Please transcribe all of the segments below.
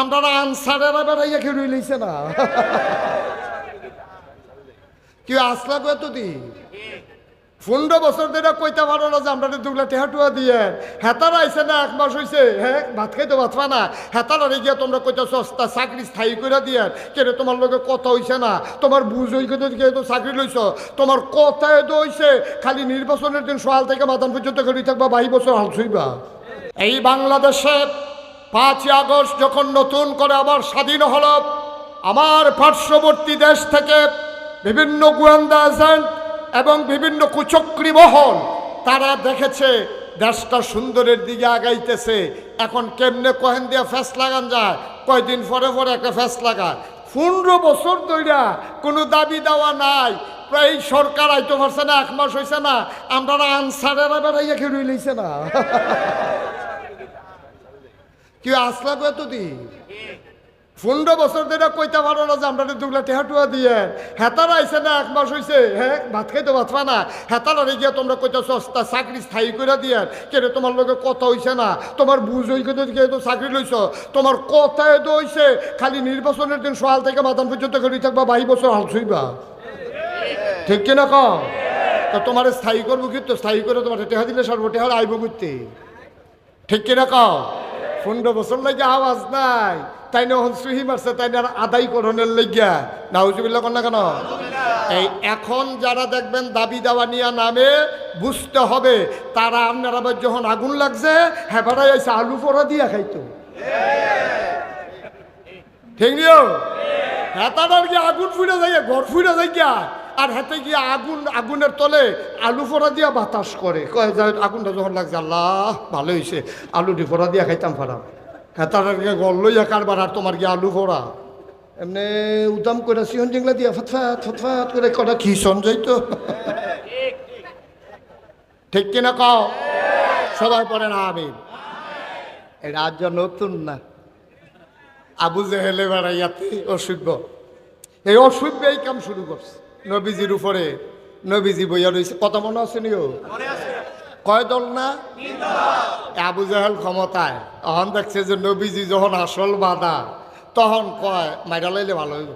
আমরা আনসারেরা বেড়াইয়া খেয়ে রইলেছে না? কি আসলা কত দি পনেরো বছর ধরে কইতে পারো না যে আমরা দুগুলা টেহাটুয়া দিয়ে। হেতার আইসে না, এক মাস হইছে হ্যাঁ ভাত খাইতে ভাত পা না। হেতার আরে গিয়া তোমরা কইতে সস্তা চাকরি স্থায়ী করে দিয়ে কেন তোমার লোকে কথা হইছে না? তোমার বুঝ হই কিন্তু তো চাকরি লইছ? তোমার কথায় তো হইছে, খালি নির্বাচনের দিন সকাল থেকে মাদান পর্যন্ত করি থাকবা বাই বছর হাল ছুইবা। এই বাংলাদেশে পাঁচই আগস্ট যখন নতুন করে আবার স্বাধীন হলো, আমার পার্শ্ববর্তী দেশ থেকে বিভিন্ন গোয়েন্দা এজেন্ট এবং বিভিন্ন কুচক্রী মহল তারা দেখেছে দেশটা সুন্দরের দিকে আগাইতেছে। এখন কেমনে কহেন দিয়ে ফ্যাস লাগান যায়? কয়দিন পরে পরে একটা ফ্যাস লাগায়। পনেরো বছর ধইরা কোনো দাবি দেওয়া নাই। প্রায় সরকার আইতে পারছে না, এক মাস হয়েছে না। আমরা আনসারেরা বেড়াইয়া খেয়ে রইলেছে না। কি আসলা কত দি পনেরো বছর ধরে কইতে পারো না যে আমরা দুগুলা টেহাটুয়া দিয়ে। হেতার আইসে না, এক মাস হইছে হ্যাঁ ভাত খাইতে ভাত পা না। হেতার আরে গিয়া তোমরা কইতে সস্তা চাকরি স্থায়ী করে দিয়ে। কেন তোমার লোকে কথা হইছে না? তোমার বুঝ হই কিন্তু তো চাকরি লইছ। তোমার কথায় তো হইছে, খালি নির্বাচনের দিন সকাল থেকে মাদান পর্যন্ত করি থাকবা বাই বছর হাল ছুইবা। ঠিক কিনা কম তো তোমার স্থায়ী করব কিন্তু স্থায়ী করে তোমার টেহা দিলে সর্ব টেহার আইব করতে ঠিক কিনা কম পনেরো বছর লাগে আওয়াজ নাই। তাই না সুহি মারছে, তাই না আদায় করণের লেগিয়া। নাউজুবিল্লা না কেন? এই এখন যারা দেখবেন দাবি দেওয়া নিয়ে নামে, বুঝতে হবে তারা আপনারা আবার যখন আগুন লাগছে হ্যাঁ বেড়াই আছে আলু পোড়া দিয়া খাইতো। ঠিক নিও হ্যাঁ তার কি আগুন ফুটে যায়, ঘর ফুটে যায় গিয়া। আর হাতে গিয়ে আগুন আগুনের তলে আলু ফোড়া দিয়া বাতাস করে। কয় যায় আগুনটা যখন লাগছে আল্লাহ ভালো হয়েছে আলু ডি ফোড়া দিয়া খাইতাম ফারাম হ্যাঁ তার গল লইয়া কারবার আর তোমার গিয়ে আলু ফোড়া। এমনি উদাম করে সিহন জিংলা দিয়া ফতফাত ফতফাত করে কটা খিসন যাইতো? ঠিক কিনা কও? সবাই পড়ে না আমি এই রাজ্য নতুন না। আবু জেহেলে বেড়াইয়াতে অসভ্য এই অসভ্য এই কাম শুরু করছে। নবীজির উপরে। নবীজি বইয়া রয়েছে কত মনে আছে নিও? কয় দল না? আবু জাহেল ক্ষমতায়। তখন দেখছে যে নবীজি যখন আসল বাধা তখন কয়, মাইরা লাইলে ভালো হইব।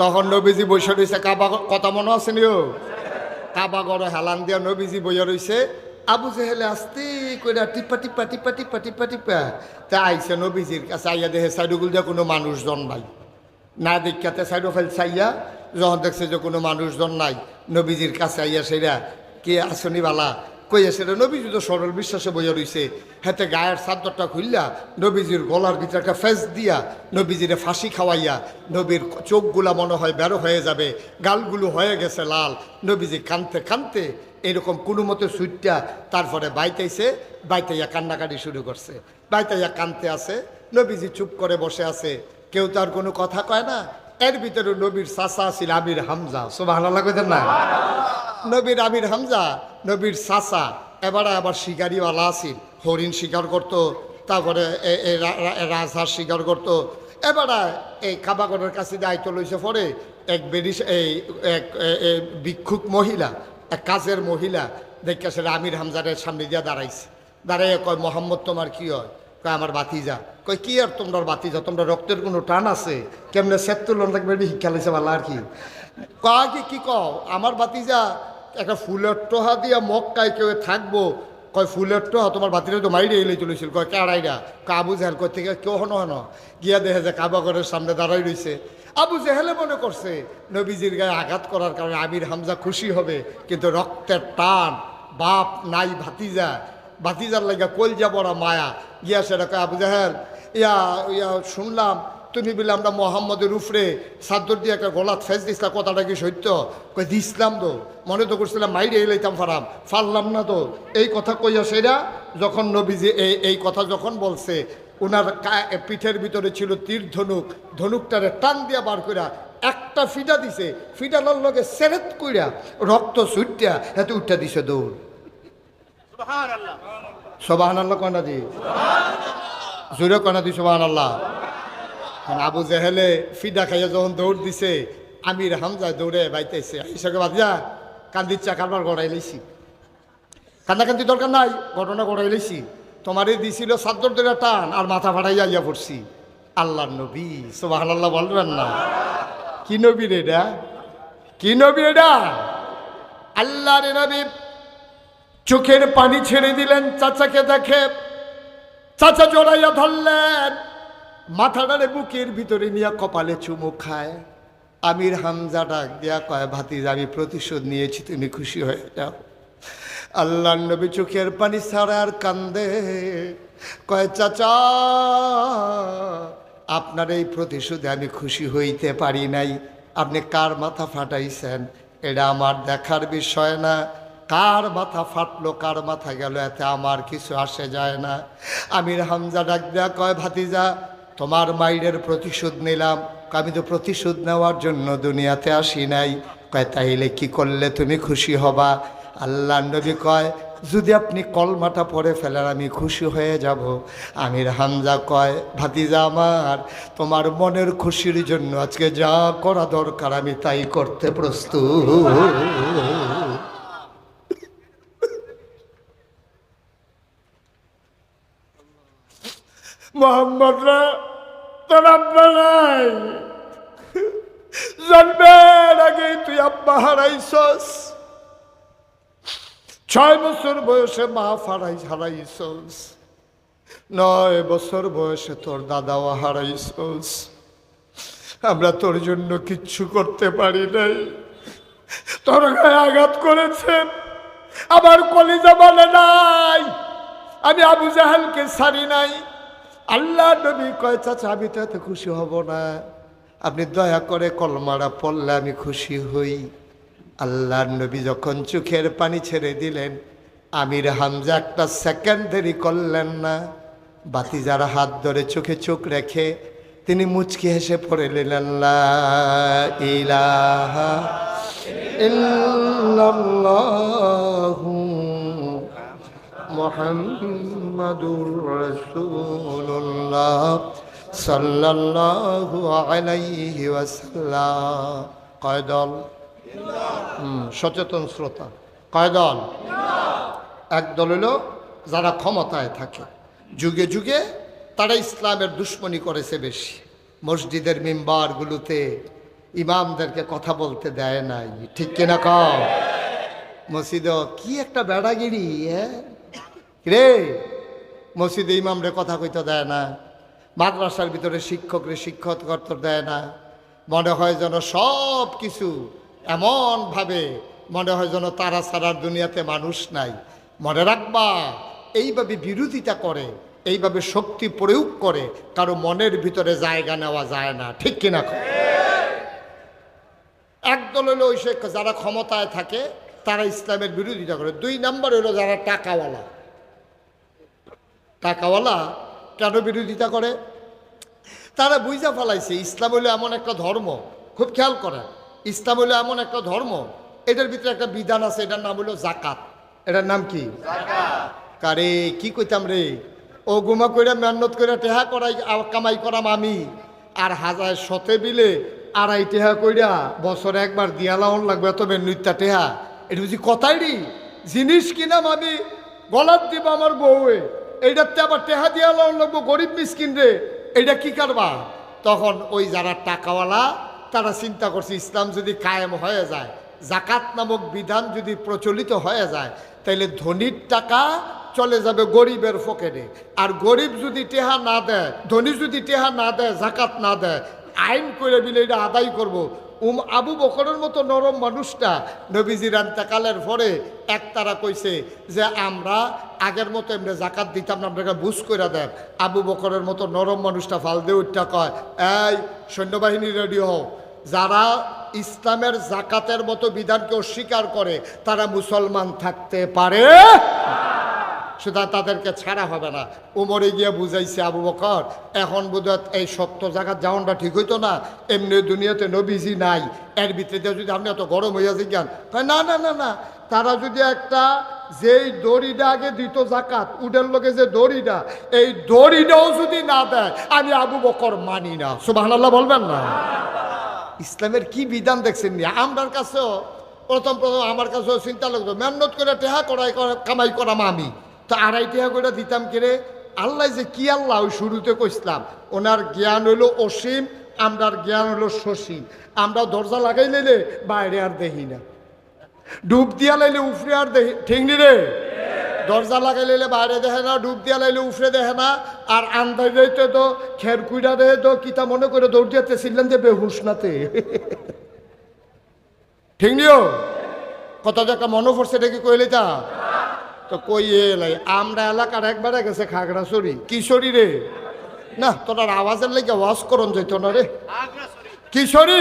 তখন নবীজি বসে রয়েছে কাবা কথা মনে আছে নিও? কাবা হেলান দিয়া নবীজি বইয়া রয়েছে আবু জেহেলে আস্তে করে টিপা টিপা টিপা টিপা টিপা টিপা। তা আইসে নবীজির কাছে আইয়া দেখে সাইডুগুল দিয়া কোনো মানুষজন নাই না। দেখাতে সাইডো ফেল চাইয়া যখন দেখছে যে কোনো মানুষজন নাই, নবীজির কাছে আইয়া সেরা, কে আসনি বালা? কইয়া সেটা নবীজি তো সরল বিশ্বাসে বইয়া রইছে। হাতে গায়ের চাদরটা খুললা নবীজির গলার ভিতরে একটা ফেস দিয়া নবীজিরে ফাঁসি খাওয়াইয়া, নবীর চোখগুলা মনে হয় বেরো হয়ে যাবে, গালগুলো হয়ে গেছে লাল। নবীজি কানতে কানতে এরকম কোনো মতো সুইটটা তারপরে বাইতেছে, বাইতাইয়া কান্নাকাটি শুরু করছে। বাইতাইয়া কানতে আছে, নবীজি চুপ করে বসে আছে। কেউ তার কোনো কথা কয় না। এর ভিতরে নবীর চাচা আছিল আমির হামজা। সোবাহ কইতেন না? নবীর আমির হামজা, নবীর চাচা। এবারে আবার শিকারিওয়ালা আছিল, হরিণ শিকার করত, তারপরে এ- এ, রা- রা- রাজহাঁস শিকার করতো। এবারে এই কাবাগরের কাছে দায়িত্ব লইছে পরে এক বেরিস, এই, এক ভিক্ষুক মহিলা, এক কাজের মহিলা, দেখে সে আমির হামজারের সামনে দিয়া দাঁড়াইছে। দাঁড়াইয়া কয়, মোহাম্মদ, তোমার কি হয়? কয়, আমার বাতিজা কয়, কি আর তোমরা বাতিজা তোমরা রক্তের কোনো টান আছে? কেমনে সেতুলন থাকবে শিক্ষা লাইছে ভালো আর কি? কয় কি কি কও? আমার বাতিজা একটা ফুলের টোহা দিয়া মক্কায় কেউ থাকব। কয়, ফুলের টোহা তোমার বাতিটা তো মাইরে এলে চলেছিল। কয় কারাইরা কয়, আবু জাহেল। কয় থেকে কেউ হন হন। গিয়া দেখে যে কাবাগরের সামনে দাঁড়াই রইছে। আবু জেহেলে মনে করছে, নবীজির গায়ে আঘাত করার কারণে আমির হামজা খুশি হবে, কিন্তু রক্তের টান, বাপ নাই ভাতিজা। ভাতিজার লাগা কলজা বড় মায়া। গিয়া সেটা কয় আবু জাহেল, ইয়া ইয়া শুনলাম, তুমি বলে আমরা মোহাম্মদের উফরে সাদ্দর দিয়ে একটা গলাত ফেস দিছিলাম কথাটা কি সত্য? কই দিছিলাম তো। মনে তো করছিলাম, মাইরে এলাইতাম ফারাম। ফারলাম না তো। এই কথা কইয়া সেরা, যখন নবীজি এই এই কথা যখন বলছে ওনার পিঠের ভিতরে ছিল তীর ধনুক, ধনুকটারে টান দিয়া বার কইরা একটা ফিটা দিছে। ফিটানোর লগে সেরেত কইরা রক্ত ছুটিয়া এত উঠটা দিছে দৌড়। সবাহান আল্লাহ কয়না দি জোরে কয়না দি সবাহান আল্লাহ আবু জেহেলে ফিদা খাইয়া যখন দৌড় দিছে, আমির হামজায় দৌড়ে বাইতেছে। হিসাবে বাদিয়া কান্দির চা কারবার গড়াই লাইছি। কান্দাকান্দি দরকার নাই, ঘটনা গড়াই লাইছি। তোমারই দিছিল সাদ্দর ধরে টান, আর মাথা ফাটাইয়া ইয়া পড়ছি। আল্লাহ নবী সোবাহ আল্লাহ বলবেন না। কি নবী রে এটা? কি নবী এটা? আল্লাহ রে নবী চোখের পানি ছেড়ে দিলেন চাচাকে দেখে। চাচা জড়াইয়া ধরলেন। মাথাটারে বুকের ভিতরে নিয়ে কপালে চুমু খায়। আমির হামজা ডাক দিয়া কয়, ভাতিজা, আমি প্রতিশোধ নিয়েছি, তুমি খুশি হয়ে যাও। আল্লাহ নবী চোখের পানি ছাড়া আর কান্দে। কয়, চাচা, আপনার এই প্রতিশোধে আমি খুশি হইতে পারি নাই। আপনি কার মাথা ফাটাইছেন? এটা আমার দেখার বিষয় না। কার মাথা ফাটলো, কার মাথা গেল, এতে আমার কিছু আসে যায় না। আমির হামজা ডাক দেয়া কয়, ভাতিজা, তোমার মাইরের প্রতিশোধ নিলাম। আমি তো প্রতিশোধ নেওয়ার জন্য দুনিয়াতে আসি নাই। কয়, তাইলে কি করলে তুমি খুশি হবা? আল্লাহ নবী কয়, যদি আপনি কলমাটা পরে ফেলেন, আমি খুশি হয়ে যাব। আমির হামজা কয়, ভাতিজা আমার, তোমার মনের খুশির জন্য আজকে যা করা দরকার, আমি তাই করতে প্রস্তুত। মোহাম্মদরা তোর আব্বা নাই। জন্মের আগে তুই আব্বা হারাইছস। ছয় বছর বয়সে মা ফারাই হারাইছস। নয় বছর বয়সে তোর দাদাও হারাইছস। আমরা তোর জন্য কিচ্ছু করতে পারি নাই। তোর গায়ে আঘাত করেছে। আমার কলিজা বলে নাই। আমি আবু জাহালকে ছাড়ি নাই। আল্লাহ নবী কয়, চাচা, আমি তো এত খুশি হব না। আপনি দয়া করে কলমারা পড়লে আমি খুশি হই। আল্লাহ নবী যখন চোখের পানি ছেড়ে দিলেন, আমির হামজা একটা সেকেন্ড দেরি করলেন না। বাতি যারা হাত ধরে চোখে চোখ রেখে তিনি মুচকি হেসে পড়ে নিলেন ইলাহা ইল্লাল্লাহু মোহাম্মদুর হুম, সচেতন শ্রোতা। কয় দল এক দল যারা ক্ষমতায় থাকে। যুগে যুগে তারা ইসলামের দুশ্মনী করেছে বেশি। মসজিদের মেম্বারগুলোতে ইমামদেরকে কথা বলতে দেয় নাই। ঠিক কিনা কম মসজিদ কি একটা বেড়াগিরি হ্যাঁ? রে মসজিদে ইমামরে কথা কইতে দেয় না, মাদ্রাসার ভিতরে শিক্ষকরে শিক্ষক করতে দেয় না। মনে হয় যেন সব কিছু এমনভাবে, মনে হয় যেন তারা ছাড়ার দুনিয়াতে মানুষ নাই। মনে রাখবা, এইভাবে বিরোধিতা করে, এইভাবে শক্তি প্রয়োগ করে, কারও মনের ভিতরে জায়গা নেওয়া যায় না। ঠিক কিনা? একদল হলো ওই সে যারা ক্ষমতায় থাকে, তারা ইসলামের বিরোধিতা করে। দুই নম্বর হলো যারা টাকাওয়ালা। টাকাওয়ালা কেন বিরোধিতা করে? তারা বুঝা ফেলাইছে ইসলাম হলো এমন একটা ধর্ম খুব খেয়াল করে ইসলাম হলো এমন একটা ধর্ম এটার ভিতরে একটা বিধান আছে এটার নাম হলো জাকাত। এটার নাম কি? কারে কি কইতাম রে? ও গুমা কইরা মেহনত করে টেহা করাই কামাই করাম আমি। আর হাজার শতে বিলে আড়াই টেহা কইরা বছরে একবার দিয়ালাউন লাগবে এত নৃত্যা টেহা। এটা বুঝি কথাই রি জিনিস কিনাম আমি গলার দিব আমার বউয়ে। এইটাতে আবার টেহা দিয়ালাউন লাগবো গরিব মিসকিন রে। এইটা কি কারবা তখন ওই যারা টাকাওয়ালা, তারা চিন্তা করছে, ইসলাম যদি কায়েম হয়ে যায় জাকাত নামক বিধান যদি প্রচলিত হয়ে যায় তাহলে ধনির টাকা চলে যাবে গরিবের পকেটে। আর গরিব যদি টেহা না দেয়, ধনী যদি টেহা না দেয় জাকাত না দেয়, আইন করে বিলে এটা আদায় করব। উম আবু বকরের মতো নরম মানুষটা নবীজির আন্তাকালের পরে একতারা কইছে যে, আমরা আগের মতো এমনি জাকাত দিতাম না আপনাকে বুঝ করে দেন। আবু বকরের মতো নরম মানুষটা ফাল দিয়ে উঠটা কয়, এই সৈন্যবাহিনী রেডি হও। যারা ইসলামের জাকাতের মতো বিধানকে অস্বীকার করে, তারা মুসলমান থাকতে পারে? সুতরাং তাদেরকে ছাড়া হবে না। উমরে গিয়ে বুঝাইছে আবু বকর, এখন বোধহয় এই সত্য জায়গার যাওয়ানটা ঠিক হইতো না, এমনি দুনিয়াতে নবীজি নাই, এর ভিতরে যদি আপনি এত গরম হইয়া জিজ্ঞান না না না না, তারা যদি একটা যেই দড়িটা আগে দিত জাকাত, উডের লোকে যে দড়িটা, এই দড়িটাও যদি না দেয়, আমি আবু বকর মানি না। সুবাহ বলবেন না? ইসলামের কি বিধান দেখছেন নি? আমরার কাছেও, প্রথম প্রথম আমার কাছেও চিন্তা লাগতো, মেহনত করে টেহা করাই করা- কামাই করাম আমি। তো আড়াই টেহা করে দিতাম কিরে আল্লাহ যে কি আল্লাহ, ওই শুরুতে কইসলাম ওনার জ্ঞান হইল অসীম, আমরার জ্ঞান হলো সসীম। আমরা দরজা লাগাই লাইলে বাইরে আর দেখি না। ডুব দিয়া লাইলে উফরে আর দেখি, ঠিক নি রে? দরজা লাগাই লাইলে বাইরে দেখে না, ডুব দিয়া লাইলে উফরে দেখে না। আর আন্দাজ তো, খের কুইরা দেয় তো, কিতা মনে করে দৌড় দিতে ছিলেন যে বেহুশ নাতে ঠিক নিও? কত জায়গা মনে পড়ছে, এটা কি কইলে তা? তো কই এলাই আমরা এলাকার একবারে গেছে খাগড়াছড়ি। কিশোরী রে? না তোর আওয়াজের লেগে ওয়াশ করন যেত না রে। কিশোরী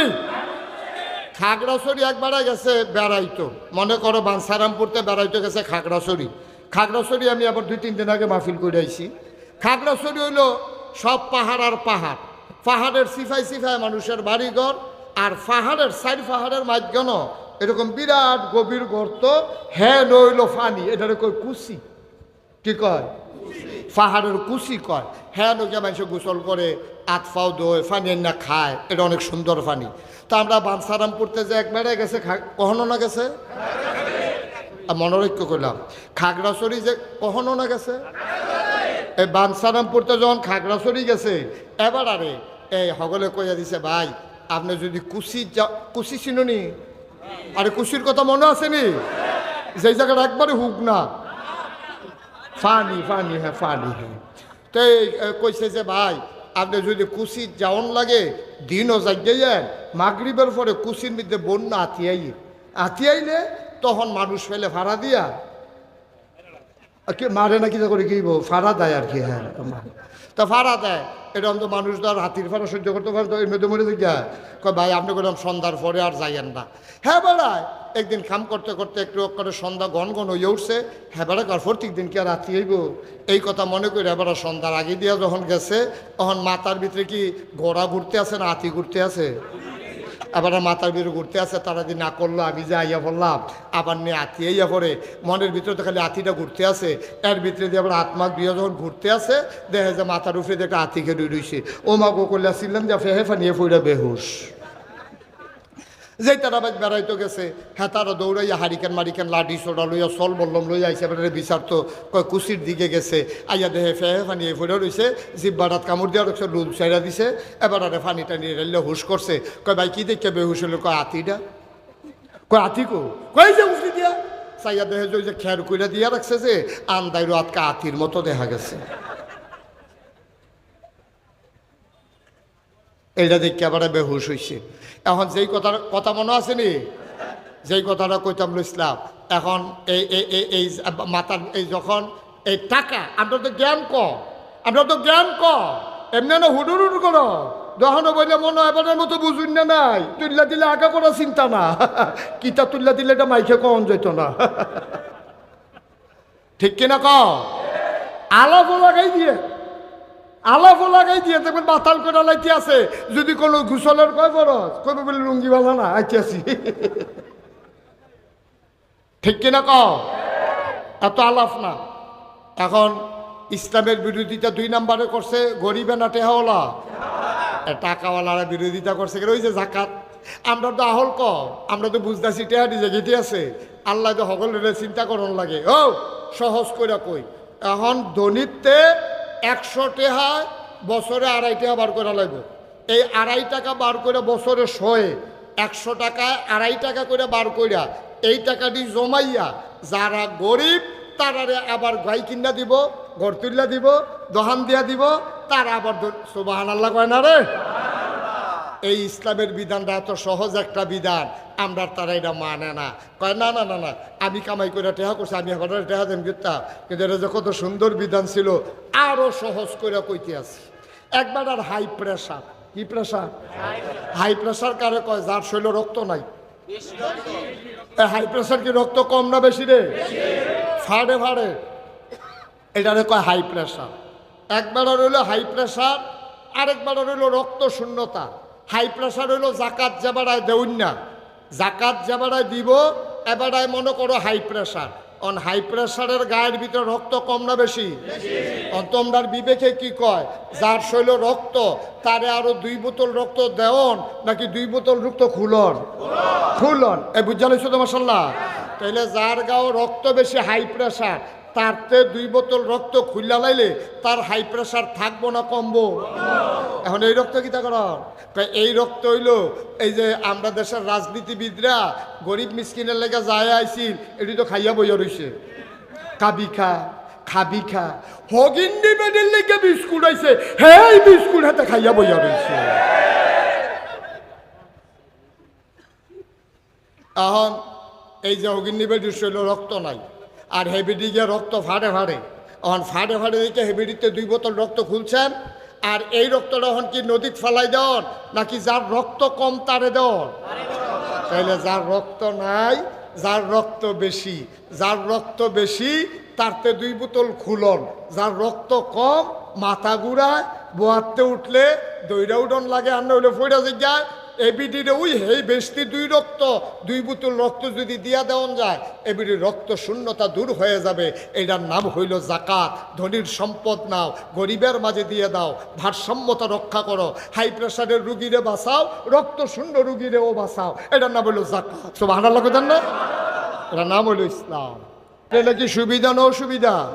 খাগড়াছড়ি একবারে গেছে বেড়াইতো। মনে করো বানসারামপুরতে বেড়াইতে গেছে খাগড়াছড়ি। খাগড়াছড়ি আমি আবার দুই, তিন দিন আগে মাহফিল করে আইছি। খাগড়াছড়ি হইল সব পাহাড় আর পাহাড়। পাহাড়ের সিফাই সিফাই মানুষের বাড়িঘর, আর পাহাড়ের সাইড পাহাড়ের মাঝখান এরকম বিরাট গভীর গর্ত হ্যাঁ নইল ফানি এটা কই কুসি কি কয়? পাহাড়ের কুসি কয়। হ্যাঁ নকে মানুষ গোসল করে আতফাও দোয় ফানি না খায়, এটা অনেক সুন্দর ফানি। তা আমরা বানসারাম পড়তে যে একবারে গেছে, খা- কখনো না গেছে? মনোরক্ষ করলাম। খাগড়াছড়ি যে কখনো না গেছে? এই বানসারাম পড়তে যখন খাগড়াছড়ি গেছে, এবার আরে, এই হগলে কইয়া দিছে, ভাই, আপনি যদি কুসি যা কুসি চিনুনি আরে কুশির কথা মনে আছে নি? যেই জায়গাটা একবারে হুক না। ফানি ফানি হ্যাঁ ফানি হ্যাঁ। তো কইছে যে, ভাই, আপনি যদি কুশির যাওন লাগে, দিনও জাগিয়ে মাগরিবের পরে কুশির মধ্যে বন্যা আতিয়াই আতিয়াইলে তখন মানুষ ফেলে ভাড়া দিয়া কি মারে না কি করে কি ফাড়া দেয় আর কি হ্যাঁ তা ফাড়া দেয়। এরকম তো মানুষ তো আর হাতির ফাড়া সহ্য করতে পারে তো এমনি তো মরে গিয়া কয়, ভাই, আপনি করলাম সন্ধ্যার পরে আর যাইয়েন না। হ্যাঁ বেড়ায় একদিন খাম করতে করতে একটু করে সন্ধ্যা ঘন ঘন হয়ে উঠছে। হ্যাঁ বেড়া কর প্রত্যেক দিন কি আর রাতি হইব? এই কথা মনে করে এবার সন্ধ্যার আগে দিয়া যখন গেছে তখন মাথার ভিতরে কি ঘোড়া ঘুরতে আছে না হাতি ঘুরতে আছে? আবার মাথার ভিতরে ঘুরতে আসে তারা যদি না করল, আমি যে আইয়া বললাম আবার নিয়ে আতি আইয়া পরে মনের ভিতরে তো খালি আতিটা ঘুরতে আছে এর ভিতরে দিয়ে আবার আত্মা গৃহ যখন ঘুরতে আসে, দেখা যায় মাথার উপরে একটা আতি খেয়ে রইছে। ও মা গো করলে আসছিলাম যে ফেহে ফানিয়ে ফুইরা বেহুশ। যেই তারা বাইক বেড়াইতে গেছে হ্যাঁ তারা দৌড়াইয়া হারিকেন মারিকেন লাঠি সোডা লইয়া সল বললম লইয়া আইসে এবারে বিচার তো কয় কুচির দিকে গেছে। আইয়া দেহে ফেহে ফানি এ ফুড়ে রইছে জিব্বাটাত কামড় দিয়া রাখছে লুল চাইরা দিছে, এবার আরে ফানি টানি রেলে হুশ করছে। কয়, ভাই, কি দেখে বেহুশ হলো কয়, আতিটা। কয়, আতি কো? কই যে উফরি দিয়া। চাইয়া দেহে যে খের কইরা দিয়া রাখছে যে, আন্দাইরো আতকা আতির মতো দেখা গেছে। এইটা দেখে আবার বেহুশ হইছে। এখন যেই কথা কথা মনে আছে নি? যেই কথাটা কইতাম লইছিলাম এখন এই এই মাতার এই যখন এই টাকা, আমরা তো জ্ঞান ক আমরা তো জ্ঞান ক এমনি না হুডুর হুডুর করো। যখন বললে মনে এবারের মতো বুঝুন না নাই তুল্লা দিলে আগে করা চিন্তা না। কিতা তুল্লা দিলে এটা মাইকে কম যেত না। ঠিক কিনা ক আলাপও লাগাই দিয়ে। আলাপও লাগাই দিয়ে দেখবেন বাতাল করে লাইতে আছে। যদি কোনো ঘুষলের কয় বরস কইবে বলে লুঙ্গি বালা না, আইতে আসি ঠিক কিনা ক এত আলাপ না। এখন ইসলামের বিরোধিতা দুই নাম্বারে করছে, গরিবে না টেহাওয়ালা। টাকাওয়ালারা বিরোধিতা করছে ওই যে জাকাত। আমরা তো আহল ক আমরা তো বুঝতেছি টেহা নিজে গেটে আছে। আল্লাহ তো সকলের চিন্তা করন লাগে। ও, সহজ করে কই। এখন ধনিতে একশো টেহা বছরে আড়াই টাকা বার করে লাগবে। এই আড়াই টাকা বার করে বছরে শোয়ে, একশো টাকায় আড়াই টাকা করে বার কইরা, এই টাকাটি জমাইয়া, যারা গরিব, তারারে আবার গাই কিনা দিব তুল্লা দিব, দহান দিয়া দিব, তারা আবার সুবাহান আল্লাহ কয় না রে? এই ইসলামের বিধানটা এত সহজ একটা বিধান, আমরা তারা এটা মানে না। কয়, না না না না, আমি কামাই করে টেহা করছি, আমি এখন টেহা দেন গিতা কিন্তু এটা যে কত সুন্দর বিধান ছিল, আরও সহজ করে কইতে আছি। একবার আর হাই প্রেশার কি প্রেশার হাই প্রেশার কারে কয়, যার শৈল রক্ত নাই। হাই প্রেশার কি রক্ত কম না বেশি রে? ফাড়ে ফাড়ে। এটারে কয় হাই প্রেশার একবার রইল হাই প্রেশার আরেকবার রইল রক্ত শূন্যতা। হাই প্রেশার হইল জাকাত যাবারায় দেউন না। জাকাত যাবারায় দিব এবারায় মনে করো হাই প্রেশার অন হাই প্রেশারের গায়ের ভিতরে রক্ত কম না বেশি? অন তোমরার বিবেকে কি কয়? যার শৈল রক্ত, তারে আরও দুই বোতল রক্ত দেওন, নাকি দুই বোতল রক্ত খুলন? খুলন। এ বুঝালিস তো মাসাল্লাহ তাইলে যার গাও রক্ত বেশি হাই প্রেশার তারতে দুই বোতল রক্ত খুললা লাইলে তার হাই প্রেশার থাকব না কমবো? এখন এই রক্ত কিতা কর। কয়, এই রক্ত হইল এই যে আমরা দেশের রাজনীতিবিদরা গরিব মিসকিনের লেগে যায় আইছিল, এটি তো খাইয়া বইয়া রইছে। কাবি খা, খাবি খা হগিন্দি বেডির লেগে বিস্কুট আইছে হে এই বিস্কুট হাতে খাইয়া বইয়া রইছে। এখন এই যে অগ্নি বেডির শৈল রক্ত নাই, আর হেবিডি গিয়ে রক্ত ফাড়ে ফাড়ে। এখন ফাড়ে ফাড়ে দিকে হেবিডিতে দুই বোতল রক্ত খুলছেন আর এই এখন কি নদীত ফেলাই দেন নাকি যার রক্ত কম তারে দেন তাইলে যার রক্ত নাই, যার রক্ত বেশি, যার রক্ত বেশি, তারতে দুই বোতল খুলন। যার রক্ত কম, মাথা গুড়ায় বোয়াতে উঠলে দইরা উঠন লাগে, আর হইলে ফইরা জিজ্ঞায় এবিডির ওই হেই বেশি দুই রক্ত। দুই বোতল রক্ত যদি দিয়া দেওয়ান যায় এবিডির রক্ত শূন্যতা দূর হয়ে যাবে। এটার নাম হইল জাকাত। ধনির সম্পদ নাও, গরিবের মাঝে দিয়ে দাও। ভারসাম্যতা রক্ষা করো। হাই প্রেশারের রুগীরে বাঁচাও, রক্ত শূন্য রুগীরেও বাঁচাও। এটার নাম হইল জাকাত। সব আনার লাগে না? এটার নাম হইল ইসলাম। কি সুবিধা না অসুবিধা?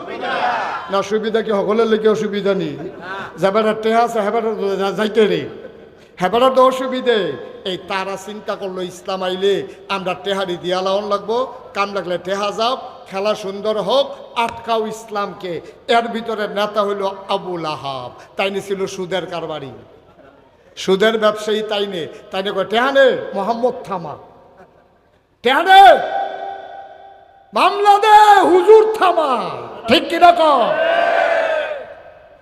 না, সুবিধা কি? সকলের লেগে অসুবিধা নেই। যাবার টেহা আছে, হেবার যাইতে রে। হেবারের তো অসুবিধে এই তারা চিন্তা করল, ইসলাম আইলে আমরা টেহারি দিয়া লাউন লাগবো। কাম লাগলে টেহা যাও, খেলা সুন্দর হোক, আটকাও ইসলামকে। এর ভিতরে নেতা হইল আবুল আহাব। তাই ছিল সুদের কারবারি। সুদের ব্যবসায়ী তাই নে। তাই নে কয় টেহানে মোহাম্মদ থামা। টেহানে মামলা দে হুজুর থামা। ঠিক কিনা কর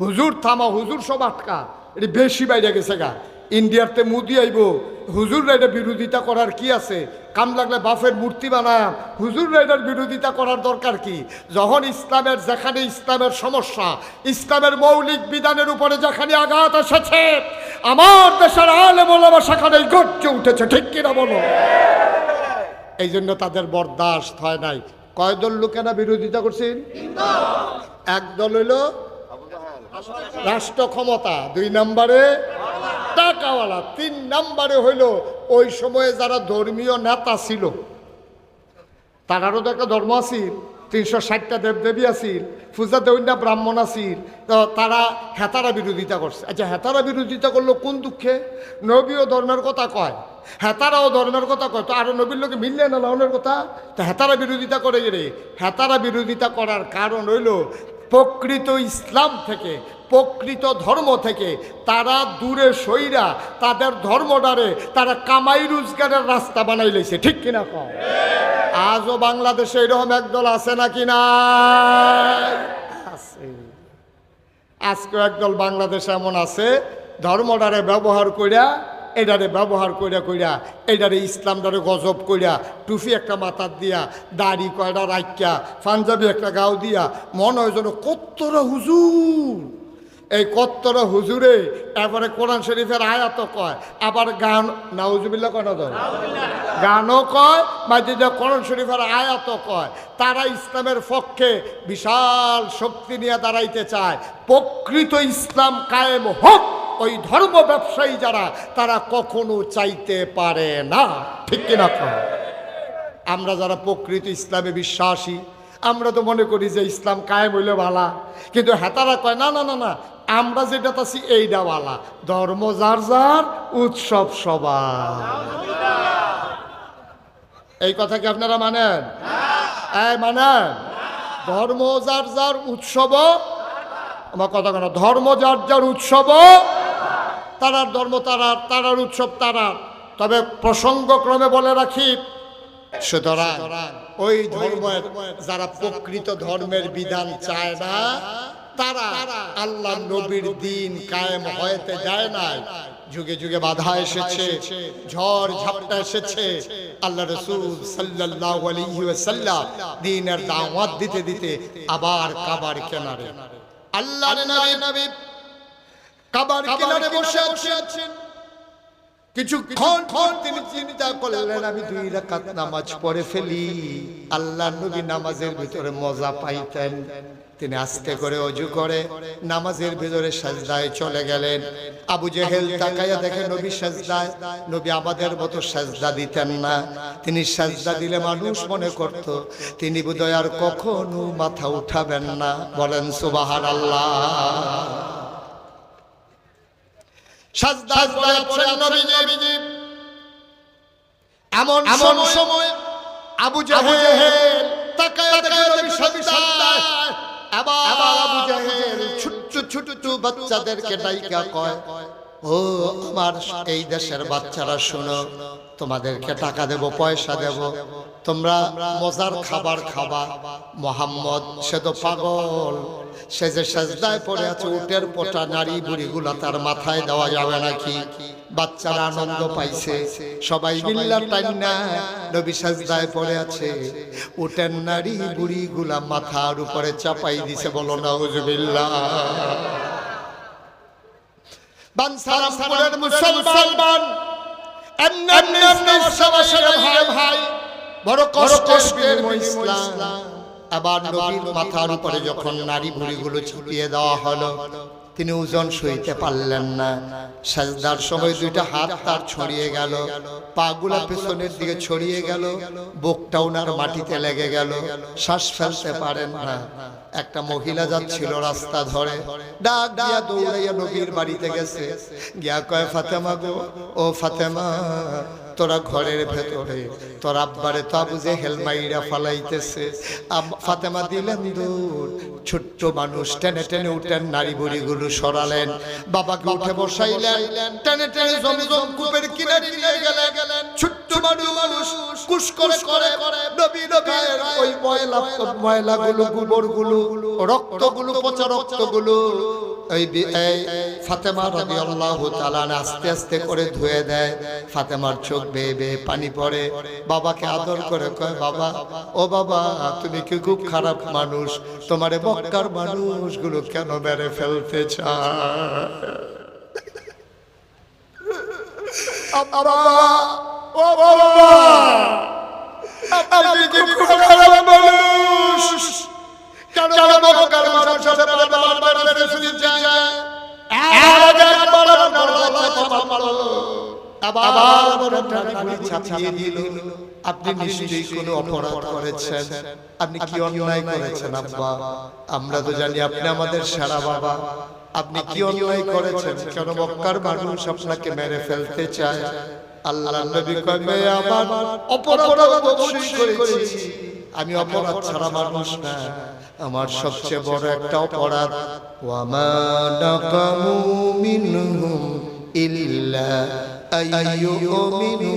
হুজুর থামা, হুজুর সব আটকা। এটি বেশি বাইরে গেছে গা। ইন্ডিয়াতে মুদি আইব। হুজুর রাইডার বিরোধিতা করার কি আছে? কাম লাগলে বাফের মূর্তি বানাম। হুজুর রাইডার বিরোধিতা করার দরকার কি? যখন ইসলামের যেখানে ইসলামের সমস্যা ইসলামের মৌলিক বিধানের উপরে যেখানে আঘাত এসেছে আমার দেশের আলে বলাবা সেখানে গর্জে উঠেছে ঠিক কিনা বলো? এই জন্য তাদের বরদাস্ত হয় নাই। কয় দল লোকেরা বিরোধিতা করছেন এক দল হইল রাষ্ট্র ক্ষমতা দুই নম্বরে টাকাওয়ালা তিন নম্বরে হইল ওই সময়ে যারা ধর্মীয় নেতা ছিল, তারারও তো একটা ধর্ম আছিল, তিনশো ষাটটা দেবদেবী আছিল, পূজা দেউন্যা ব্রাহ্মণ আছিল, তো তারা হেতারা বিরোধিতা করছে। আচ্ছা হেতারা বিরোধিতা করল কোন দুঃখে? নবীও ধর্মের কথা কয়, হেতারাও ধর্মের কথা কয়, তো আরও নবীর লোকে মিললে না লাউনের কথা? তো হেতারা বিরোধিতা করে রে, হেতারা বিরোধিতা করার কারণ হইল প্রকৃত ইসলাম থেকে, প্রকৃত ধর্ম থেকে তারা দূরে সইরা তাদের ধর্মটারে তারা কামাই রোজগারের রাস্তা বানাই লেছে, ঠিক কিনা কম আজও বাংলাদেশে এরকম একদল আছে নাকি না আছে। একদল বাংলাদেশে এমন আছে, ধর্মটারে ব্যবহার কইরা এটারে ব্যবহার কইরা কইরা, এটারে ইসলামটারে গজব কইরা, টুফি একটা মাথার দিয়া, দাড়ি কয়টা রাখিয়া পাঞ্জাবি একটা গাও দিয়া, মনে হয় যেন কত্তরা হুজুর। এই কত্তরা হুজুরে এবারে কোরআন শরীফের আয়াত কয়। আবার গান নাউজুবিল্লা কয় না ধর গানও কয় মাঝে যে কোরআন শরীফের আয়াত কয়। তারা ইসলামের পক্ষে বিশাল শক্তি নিয়ে দাঁড়াইতে চায়। প্রকৃত ইসলাম কায়েম হোক ওই ধর্ম ব্যবসায়ী যারা তারা কখনো চাইতে পারে না। ঠিক কিনা কয়? আমরা যারা প্রকৃত ইসলামে বিশ্বাসী আমরা তো মনে করি যে ইসলাম কায়েম হইলে ভালা। কিন্তু হেতারা কয় না না না না আমরা যেটা আছি এইটা বালা ধর্ম যার যার উৎসব সবার। এই কথা কি আপনারা মানেন? এই মানেন। ধর্ম যার যার উৎসব। আমার কথা কেন? ধর্ম যার যার উৎসব। তারার ধর্ম তারার তারার উৎসব তারার। তবে প্রসঙ্গক্রমে বলে রাখি সুতরাং ওই ধর্মের যারা প্রকৃত ধর্মের বিধান চায় না তারা আল্লাহ নবীর দিন কায়েম হয়েতে যায় নাই। যুগে যুগে বাধা এসেছে ঝড় ঝাপটা এসেছে। আল্লাহ রসুল সাল্লাহ আলাইহি সাল্লাহ দিনের দাওয়াত দিতে দিতে আবার কাবার কেনারে। আল্লাহ নবী নবী কাবার কেনারে বসে আছেন। কিছুক্ষণ ক্ষণ তিনি আমি নামাজ পড়ে ফেলি। আল্লাহ নামাজের ভিতরে মজা পাইতেন। তিনি আস্তে করে অজু করে নামাজের ভিতরে সাজদায় চলে গেলেন। আবু জেহেল তাকাইয়া দেখে নবী সাজদায়, নবী আমাদের মতো সাজদা দিতেন না। তিনি সাজদা দিলে মানুষ মনে করত, তিনি বোধহয় আর কখনো মাথা উঠাবেন না। বলেন সুবাহান আল্লাহ নবীজি। এমন এমন সময় আবু জাহেল তাকায় দেখে নবী সাজদায় আবার আবু জাহেল ছোট্ট ছোট্ট বাচ্চাদেরকে ডাইকা কয় ও আমার এই দেশের বাচ্চারা শোনো। তোমাদেরকে টাকা দেব, পয়সা দেব। তোমরা মজার খাবার খাবা। মোহাম্মদ, সে তো পাগল। সে যে সাজদায় পড়ে আছে, উটের পোটা, নারী বুড়িগুলা তার মাথায় দেওয়া যাবে নাকি? বাচ্চারা আনন্দ পাইছে। সবাই মিল্লা টাইনা নবী সাজদায় পড়ে আছে। উটের নারী বুড়িগুলা মাথার উপরে চাপাই দিছে বলো না নাউজুবিল্লাহ বানসারামপুরের মুসলমান এমনি এমনি এমনি সবাসের ভাই ভাই বড় কষ্টের ইসলাম। আবার নবীর মাথার উপরে যখন নারী ভুড়িগুলো ছুটিয়ে দেওয়া হলো তিনি ওজন সইতে পারলেন না। সাজদার সময় দুইটা হাত তার ছড়িয়ে গেল। পাগুলা পেছনের দিকে ছড়িয়ে গেল। বুকটা ওনার মাটিতে লেগে গেল। শ্বাস ফেলতে পারেন না। একটা মহিলা যাচ্ছিল রাস্তা ধরে। ডাক দিয়া দৌড়াইয়া নবীর বাড়িতে গেছে। গিয়া কয় ফাতেমা গো ও ফাতেমা। তোরা ঘরের ভেতরে, তোর আব্বারে তো আবু যে হেলমাইরা ফালাইতেছে। ফাতেমা দিলেন দূর, ছোট্ট মানুষ টেনে টেনে উঠেন, নারী বুড়িগুলো সরালেন। বাবাকে উঠে বসাইলেন, টেনে টেনে জমজম কূপের কিনারে নিয়ে গেলেন। ছোট্ট মানুষ কুস করে করে, নবী নবীর ওই ময়লা ময়লাগুলো, গোবরগুলো, রক্তগুলো, পচা রক্তগুলো রাদিয়াল্লাহু আস্তে আস্তে করে ধুয়ে দেয়। ফাতেমার চোখ বেয়ে বেয়ে পানি পড়ে। বাবাকে আদর করে কয়, বাবা, ও বাবা, তুমি কি খুব খারাপ মানুষ? তোমারে মক্কার মানুষগুলো কেন মেরে ফেলতে চায়? চাপা মারলো। আবার দিল আপনি নিশ্চয়ই কোনো অপরাধ করেছেন আপনি কি অন্যায় করেছেন আব্বা আমরা তো জানি আপনি আমাদের সেরা বাবা আপনি কি অন্যায় করেছেন কেন মক্কার মানুষ আপনাকে মেরে ফেলতে চায় আল্লাহ নবী কবে আমার অপরাধ করেছি আমি অপরাধ ছাড়া মানুষ না আমার সবচেয়ে বড় একটা অপরাধ ওয়ামা নাকামু মিনহুম ইল্লা আইয়ুমিনু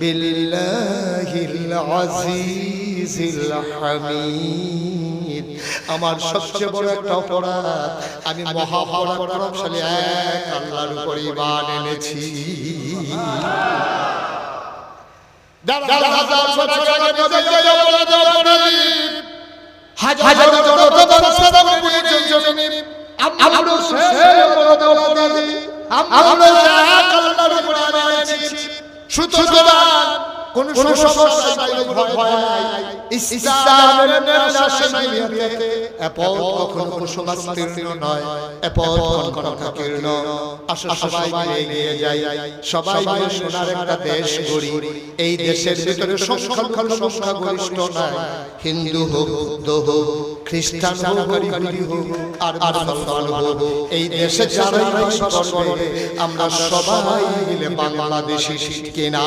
বিল্লাহিল আজিজিল হামিদ আমার সবচেয়ে বড় একটা অপরাধ আমি মহা পরাক্রমশালী এক আল্লাহর উপর ঈমান এনেছি হাজার বছর আগে হাজার জনতা সাদাপুরের জমিনে আমরা সেই অপরাধ অপরাধী আমরা সুতরাং কোন সমস্যা নাই ভয় নাই। ইসলামের নেশা শরীয়তে এপদ কখনো কুসুমাস্তীর্ণ নয়। এপদ কনকনাকীর্ণ আসো সবাই মিলে যাই। সবাই মিলে সোনার একটা দেশ গড়ি। এই দেশের ভিতরে সংখ্যালঘু সংখ্যা গরিষ্ঠ নাই। হিন্দু হোক বৌদ্ধ হোক খ্রিস্টান হোক আর আর মুসলমান হোক। এই দেশে আমরা সবাই মিলে বাংলাদেশি ঠিক কিনা